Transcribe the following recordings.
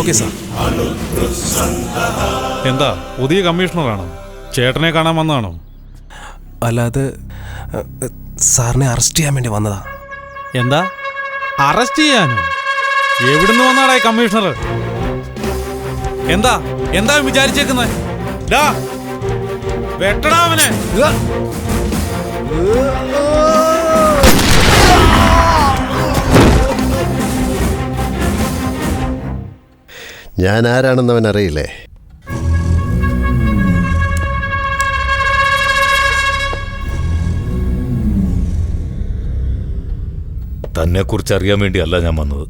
Okay sir എന്താ പുതിയ കമ്മീഷണറാണോ? ചേട്ടനെ കാണാൻ വന്നതാണോ? അല്ലാതെ സാറിനെ അറസ്റ്റ് ചെയ്യാൻ വേണ്ടി വന്നതാ. എന്താ? അറസ്റ്റ് ചെയ്യാനോ? എവിടുന്ന് വന്നാടാ ഈ കമ്മീഷണർ? എന്താ എന്താ വിചാരിച്ചേക്കുന്നത് വെട്ടടാ അവനെ. ഞാൻ ആരാണെന്ന് അവൻ അറിയില്ലേ? തന്നെക്കുറിച്ച് അറിയാൻ വേണ്ടിയല്ല ഞാൻ വന്നത്.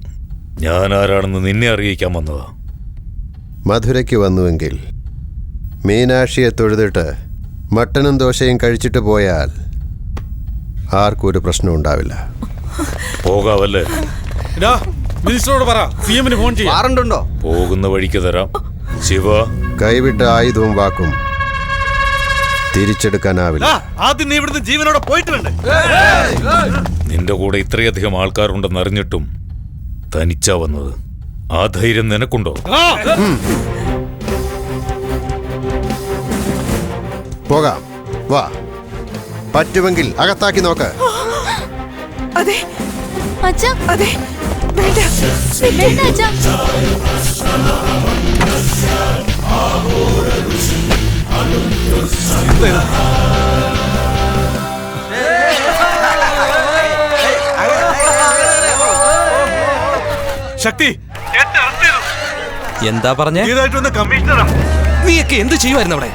ഞാൻ ആരാണെന്ന് നിന്നെ അറിയിക്കാൻ വന്നതാ. മധുരയ്ക്ക് വന്നുവെങ്കിൽ മീനാക്ഷിയെ തൊഴുതിട്ട് മട്ടനും ദോശയും കഴിച്ചിട്ട് പോയാൽ ആർക്കും ഒരു പ്രശ്നം ഉണ്ടാവില്ല. പോകാവല്ലേ? മിനിസ്റ്ററോട് പറ. സി എമ്മിന് ഫോൺ ചെയ്യാം. വാറണ്ടുണ്ടോ? പോകുന്ന വഴിക്ക് തരാം. ശിവ. കൈവിട്ട ആയുധവും വാക്കും തിരിച്ചെടുക്കാനാവില്ല. ആദ്യം നീ ഇവിടുന്ന് ജീവനോടെ പോയിട്ട് വേണ്ടേ നിന്റെ കൂടെ ഇത്രയധികം ആൾക്കാരുണ്ടെന്ന് അറിഞ്ഞിട്ടും തനിച്ചാ വന്നത്. ആ ധൈര്യം നിനക്കുണ്ടോ? പോകാം. വാ. പറ്റുമെങ്കിൽ അകത്താക്കി നോക്ക്. അതെ. അച്ഛാ. അതെ. ശക്തി. എന്താ പറഞ്ഞേ? വന്ന കമ്മീഷണറാ. നീയൊക്കെ എന്ത് ചെയ്യുമായിരുന്നു അവിടെ?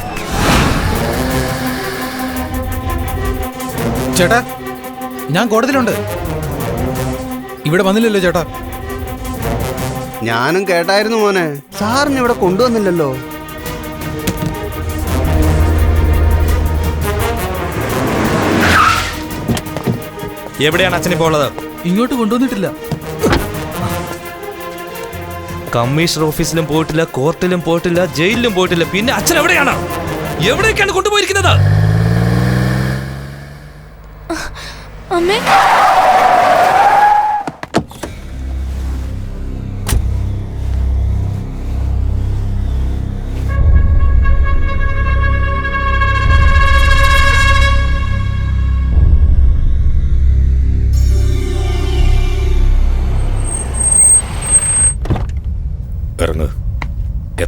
ചേട്ടാ ഞാൻ കോടതിയിലുണ്ട്. ഇവിടെ വന്നില്ലല്ലോ ചേട്ടാ. ഞാനും കേട്ടായിരുന്നു മോനെ. സാറിന് ഇവിടെ കൊണ്ടുവന്നില്ലല്ലോ. എവിടെയാണ് അച്ഛൻ ഇപ്പോൾ ഉള്ളത് ഇങ്ങോട്ട് കൊണ്ടുവന്നിട്ടില്ല. കമ്മീഷണർ ഓഫീസിലും പോയിട്ടില്ല കോർട്ടിലും പോയിട്ടില്ല ജയിലിലും പോയിട്ടില്ല. പിന്നെ അച്ഛൻ എവിടെയാണ്? എവിടേക്കാണ് കൊണ്ടുപോയിരിക്കുന്നത്? അമ്മേ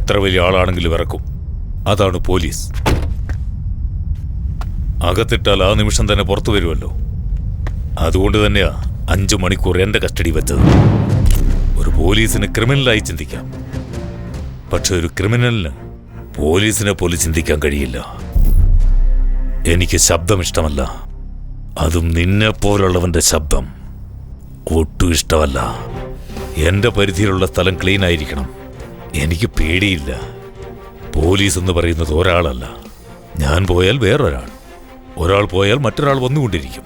എത്ര വലിയ ആളാണെങ്കിലും ഇറക്കും. അതാണ് പോലീസ്. അകത്തിട്ടാൽ ആ നിമിഷം തന്നെ പുറത്തു വരുമല്ലോ. അതുകൊണ്ട് തന്നെയാ അഞ്ചു മണിക്കൂർ എന്റെ കസ്റ്റഡി വെച്ചത്. ഒരു പോലീസിന് ക്രിമിനലായി ചിന്തിക്കാം. പക്ഷെ ഒരു ക്രിമിനലിന് പോലീസിനെ പോലെ ചിന്തിക്കാൻ കഴിയില്ല. എനിക്ക് ശബ്ദം ഇഷ്ടമല്ല. അതും നിന്നെ പോലുള്ളവന്റെ ശബ്ദം. ഒട്ടും ഇഷ്ടമല്ല. എന്റെ പരിധിയിലുള്ള സ്ഥലം ക്ലീൻ ആയിരിക്കണം. എനിക്ക് പേടിയില്ല. പോലീസ് എന്ന് പറയുന്നത് ഒരാളല്ല. ഞാൻ പോയാൽ വേറൊരാൾ. ഒരാൾ പോയാൽ മറ്റൊരാൾ വന്നുകൊണ്ടിരിക്കും.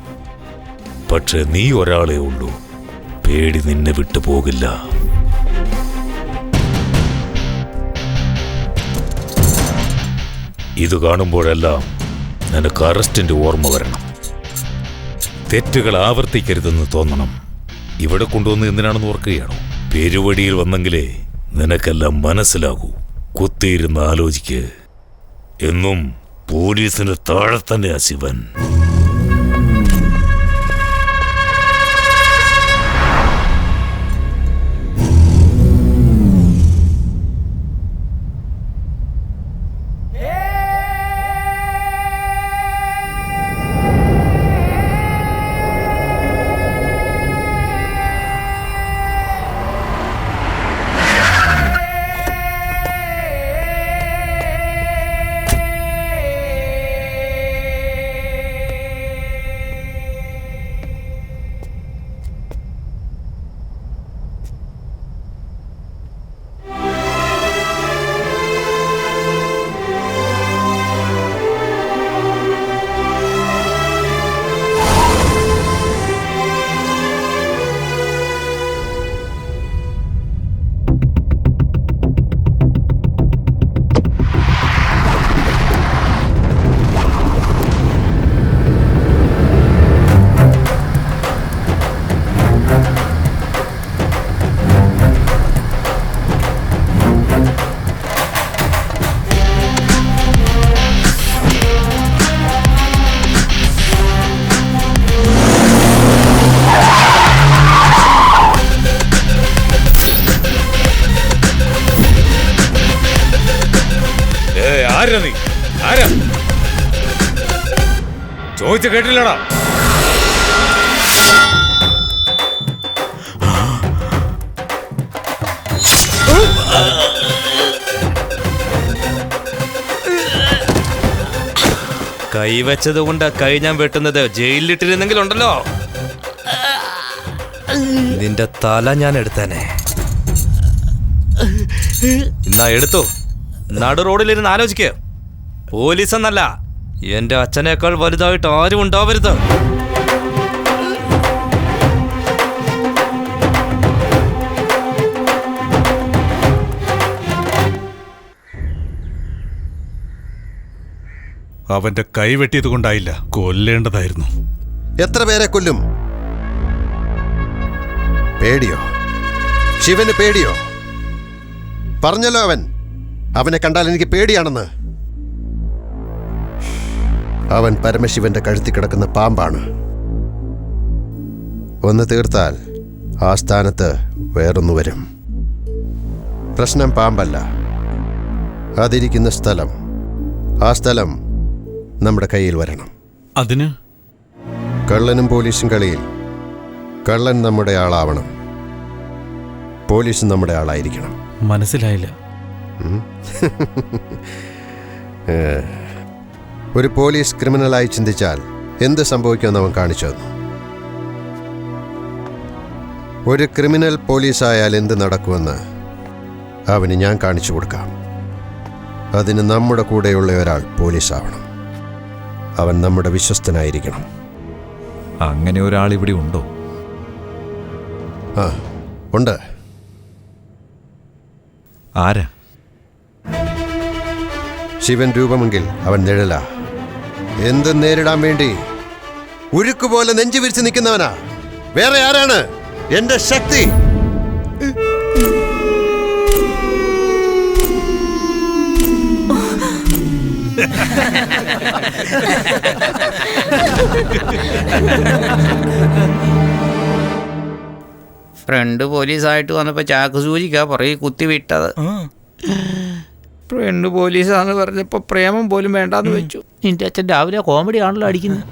പക്ഷെ നീ ഒരാളേ ഉള്ളൂ. പേടി നിന്നെ വിട്ടു പോകില്ല. ഇത് കാണുമ്പോഴെല്ലാം നിനക്ക് അറസ്റ്റിന്റെ ഓർമ്മ വരണം. തെറ്റുകൾ ആവർത്തിക്കരുതെന്ന് തോന്നണം. ഇവിടെ കൊണ്ടുവന്ന് എന്തിനാണെന്ന് ഓർക്കുകയാണോ? പെരുവടിയിൽ വന്നെങ്കിലേ നിനക്കെല്ലാം മനസ്സിലാകൂ. കുത്തിയിരുന്ന് ആലോചിക്ക്. എന്നും പോലീസിന് താഴെ തന്നെയാ ശിവൻ. ചോദിച്ച കേട്ടില്ലടാ. കൈവച്ചത് കൊണ്ട് കൈ ഞാൻ വെട്ടുന്നത്. ജയിലിലിട്ടിരുന്നെങ്കിൽ ഉണ്ടല്ലോ നിന്റെ തല ഞാൻ എടുത്തേനെ. എന്നാ എടുത്തു. നടു റോഡിലിരുന്ന് ആലോചിക്ക്. പോലീസ് എന്നല്ല എന്റെ അച്ഛനേക്കാൾ വലുതായിട്ട് ആരും ഉണ്ടാവരുത്. അവന്റെ കൈ വെട്ടിയത് കൊണ്ടായില്ല. കൊല്ലേണ്ടതായിരുന്നു. എത്ര പേരെ കൊല്ലും? പേടിയോ? ശിവന് പേടിയോ? പറഞ്ഞല്ലോ അവൻ. അവനെ കണ്ടാൽ എനിക്ക് പേടിയാണെന്ന്. അവൻ പരമശിവന്റെ കഴുത്തി കിടക്കുന്ന പാമ്പാണ്. ഒന്ന് തീർത്താൽ ആ സ്ഥാനത്ത് വേറൊന്നു വരും. പ്രശ്നം പാമ്പല്ല. അതിരിക്കുന്ന സ്ഥലം ആ സ്ഥലം നമ്മുടെ കയ്യിൽ വരണം. അതിന്? കള്ളനും പോലീസും കളിയിൽ കള്ളൻ നമ്മുടെ ആളാവണം. പോലീസും നമ്മുടെ ആളായിരിക്കണം. മനസ്സിലായില്ല. ഒരു പോലീസ് ക്രിമിനലായി ചിന്തിച്ചാൽ എന്ത് സംഭവിക്കുമെന്ന് അവൻ കാണിച്ചു തന്നു. ഒരു ക്രിമിനൽ പോലീസായാൽ എന്ത് നടക്കുമെന്ന് അവന് ഞാൻ കാണിച്ചു കൊടുക്കാം. അതിന് നമ്മുടെ കൂടെയുള്ള ഒരാൾ പോലീസാവണം. അവൻ നമ്മുടെ വിശ്വസ്തനായിരിക്കണം. അങ്ങനെ ഒരാൾ ഇവിടെ ഉണ്ടോ? ആ ഉണ്ട്. ആരാ? ശിവൻ രൂപമെങ്കിൽ അവൻ നിഴല. എന്ത് നേരിടാൻ വേണ്ടി? ഉരുക്ക് പോലെ നെഞ്ചു വിരിച്ച് നിൽക്കുന്നവനാ. വേറെ ആരാണ്? എന്റെ ശക്തി. ഫ്രണ്ട് പോലീസായിട്ട് വന്നപ്പോ ചാക്ക് സൂചിക്കാ പുറകെ കുത്തി ഫ്രണ്ട് പോലീസാന്ന് പറഞ്ഞപ്പോ പ്രേമം പോലും വേണ്ടാന്ന് വെച്ചു. നിന്റെ അച്ഛൻ രാവിലെ കോമഡി ആണല്ലോ അടിക്കുന്നത്.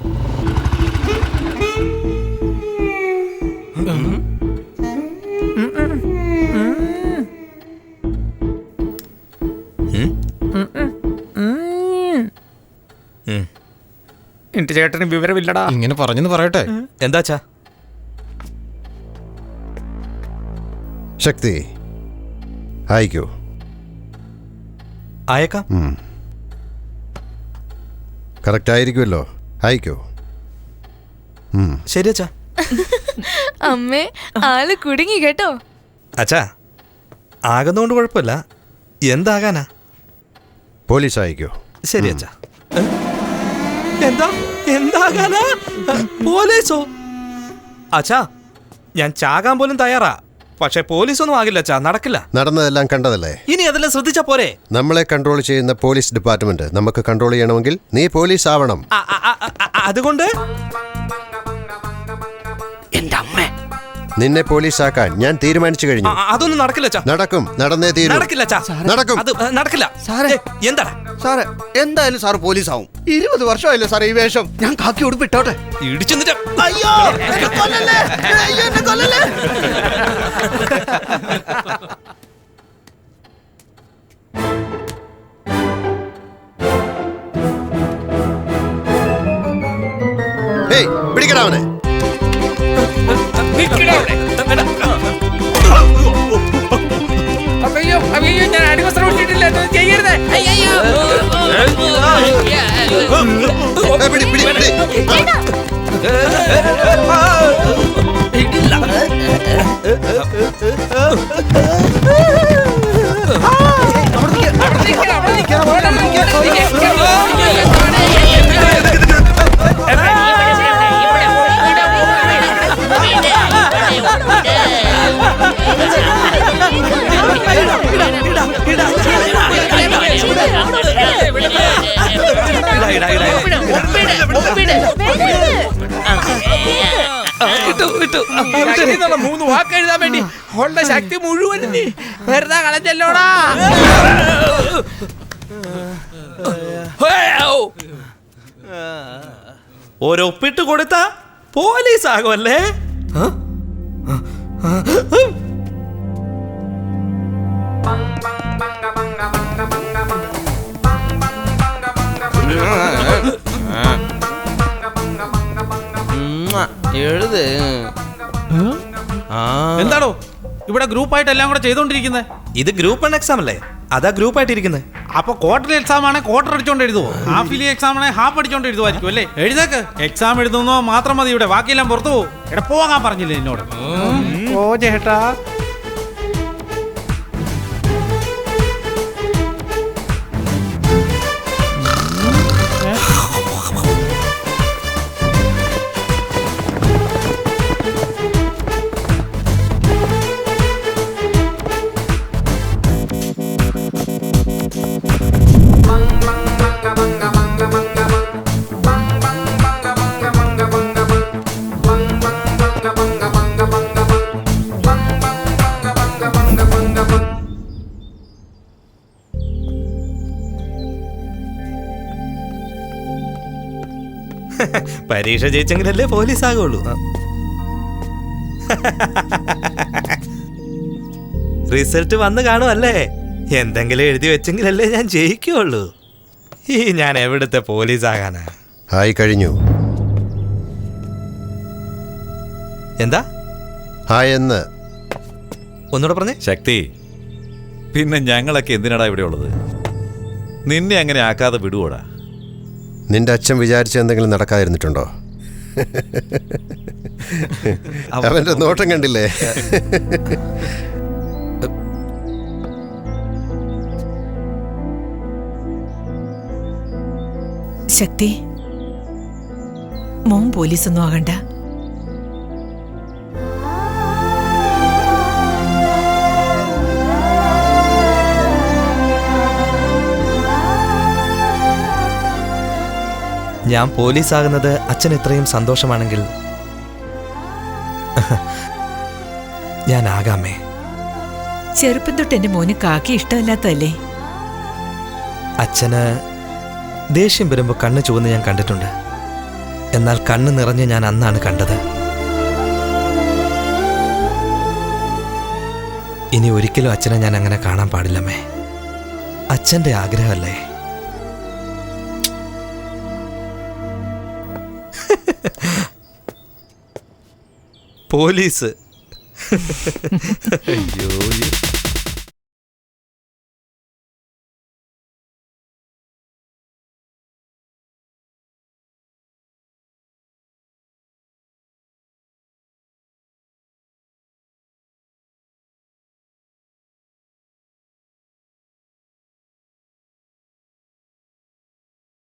എന്റെ ചേട്ടന് വിവരമില്ലടാ. ഇങ്ങനെ പറഞ്ഞെന്ന് പറയട്ടെ. എന്താച്ചാ ശക്തി. അയക്കൂ അയക്കാം. കറക്റ്റ് ആയിരിക്കുമല്ലോ അയക്കോ. ശരി അച്ഛാ. അമ്മേ ആൾ കുടുങ്ങി കേട്ടോ. അച്ഛാ ആകുന്നോണ്ട് കുഴപ്പമില്ല. എന്താകാനാ? പോലീസ് അയക്കോ ശരി അച്ഛാ. എന്താ? എന്താകാനാ? പോലീസോ? അച്ഛാ ഞാൻ ചാകാൻ പോലും തയ്യാറാ. പക്ഷെ പോലീസൊന്നും ആകില്ല അച്ഛാ നടക്കില്ല. നടന്നതെല്ലാം കണ്ടതല്ലേ? ഇനി അതെല്ലാം ശ്രദ്ധിച്ചാ പോരെ. നമ്മളെ കൺട്രോൾ ചെയ്യുന്ന പോലീസ് ഡിപ്പാർട്ട്മെന്റ് നമുക്ക് കൺട്രോൾ ചെയ്യണമെങ്കിൽ നീ പോലീസ് ആവണം. അ- അ- അ- അ- അതുകൊണ്ട്? എന്റെ അമ്മ. നിന്നെ പോലീസാക്കാൻ ഞാൻ തീരുമാനിച്ചു കഴിഞ്ഞു. അ- അ- അതൊന്നും നടക്കില്ല അച്ഛാ നടക്കും. നടന്നേ തീരും. നടക്കില്ല അച്ഛാ നടക്കും. അത് ഏ, നടക്കില്ല. സാറേ. എന്താ എന്താടാ? സാറേ എന്തായാലും സാർ പോലീസ് ആവും ഇരുപത് വർഷമായില്ലേ സാറേ ഈ വേഷം. ഞാൻ കാക്കി ഉടുപ്പ് ഇട്ടോട്ടെ? ഇടിച്ചു അയ്യോ എന്നെ കൊല്ലല്ലേ? അയ്യോ എന്നെ കൊല്ലല്ലേ? ഏയ് പിടിക്കടാ അവനെ. അയ്യോ അയ്യോ ഞാൻ അടിവസ്ത്രം ഇട്ടിട്ടില്ല ഇത് ചെയ്യരുത് അയ്യോ ഏ, പിടി, പിടി, മൂന്ന് വാക്ക് എഴുതാൻ വേണ്ടി. അവളുടെ ശക്തി മുഴുവൻ നീ. വെറുതെ കളഞ്ഞല്ലോടാ. ഒരൊപ്പിട്ട് കൊടുത്ത പോലീസ് ആകുമല്ലേ എഴുത്. എന്താണോ? ഇവിടെ ഗ്രൂപ്പായിട്ട് എല്ലാം കൂടെ ചെയ്തോണ്ടിരിക്കുന്നത് ഇത് ഗ്രൂപ്പ് വൺ എക്സാം അല്ലേ? അതാ ഗ്രൂപ്പ് ആയിട്ടിരിക്കുന്നത് അപ്പൊ ക്വാർട്ടർ എക്സാം ആണെങ്കിൽ ക്വാർട്ടർ അടിച്ചോണ്ട് എഴുതുവോ? ഹാഫ് ഇലി എക്സാം ആണെങ്കിൽ ഹാഫ് അടിച്ചോണ്ട് എഴുതുമായിരിക്കും അല്ലേ? എഴുതാക്ക്. എക്സാം എഴുതുന്നോ മാത്രം മതി ഇവിടെ. ബാക്കിയെല്ലാം പുറത്തു പോകും. ഇവിടെ പോകാൻ പറഞ്ഞില്ലേ എന്നോട് ഓ ചേട്ടാ പരീക്ഷ ജയിച്ചെങ്കിലല്ലേ പോലീസ് ആകുള്ളൂ. റിസൾട്ട് വന്ന് കാണുമല്ലേ എന്തെങ്കിലും എഴുതി വെച്ചെങ്കിലല്ലേ ഞാൻ ജയിക്കുള്ളൂ. ഈ ഞാൻ എവിടുത്തെ പോലീസ് ആകാനാ? ആയി കഴിഞ്ഞു. എന്താ? ഹായ് എന്ന്. ഒന്നുകൂടെ പറഞ്ഞേ. ശക്തി പിന്നെ ഞങ്ങളൊക്കെ എന്തിനാടാ ഇവിടെ ഉള്ളത് നിന്നെ അങ്ങനെ ആക്കാതെ വിടുവോടാ? നിന്റെ അച്ഛൻ വിചാരിച്ച എന്തെങ്കിലും നടക്കാതിരുന്നിട്ടുണ്ടോ? അവന്റെ നോട്ടം കണ്ടില്ലേ? ശക്തി മോൻ പോലീസൊന്നും ആകണ്ട. ഞാൻ പോലീസാകുന്നത് അച്ഛൻ ഇത്രയും സന്തോഷമാണെങ്കിൽ. ഞാൻ ആകാമേ ചെറുപ്പം തൊട്ട് എന്റെ മോന് കാക്കി ഇഷ്ടമല്ലാത്തതല്ലേ? അച്ഛന് ദേഷ്യം വരുമ്പോൾ കണ്ണ് ചുവന്ന് ഞാൻ കണ്ടിട്ടുണ്ട്. എന്നാൽ കണ്ണ് നിറഞ്ഞ് ഞാൻ അന്നാണ് കണ്ടത്. ഇനി ഒരിക്കലും അച്ഛനെ ഞാൻ അങ്ങനെ കാണാൻ പാടില്ലമ്മേ. അച്ഛന്റെ ആഗ്രഹമല്ലേ? പോലീസ്. അയ്യോ